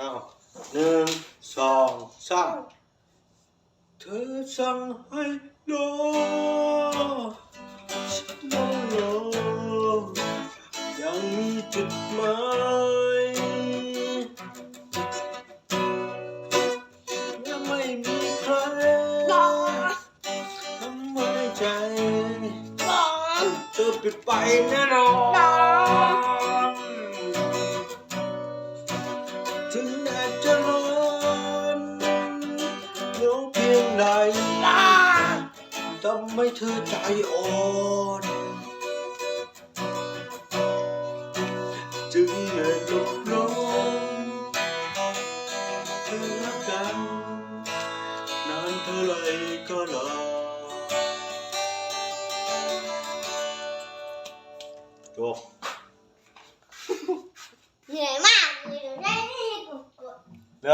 อ้าวหนึ่งสองสามเธอสั่งให้รอฉันรอรอยังมีจุดหมายยังไม่มีใครรอทำให้ใจรอเธอปิดไปแน่นอน จะร้อนเหนียวเพียงใดทำให้เธอใจอ่อนจึงเลยหลบลงเธอรักกันนานเท่าไรก็รอจบเหนื่อยมาก เล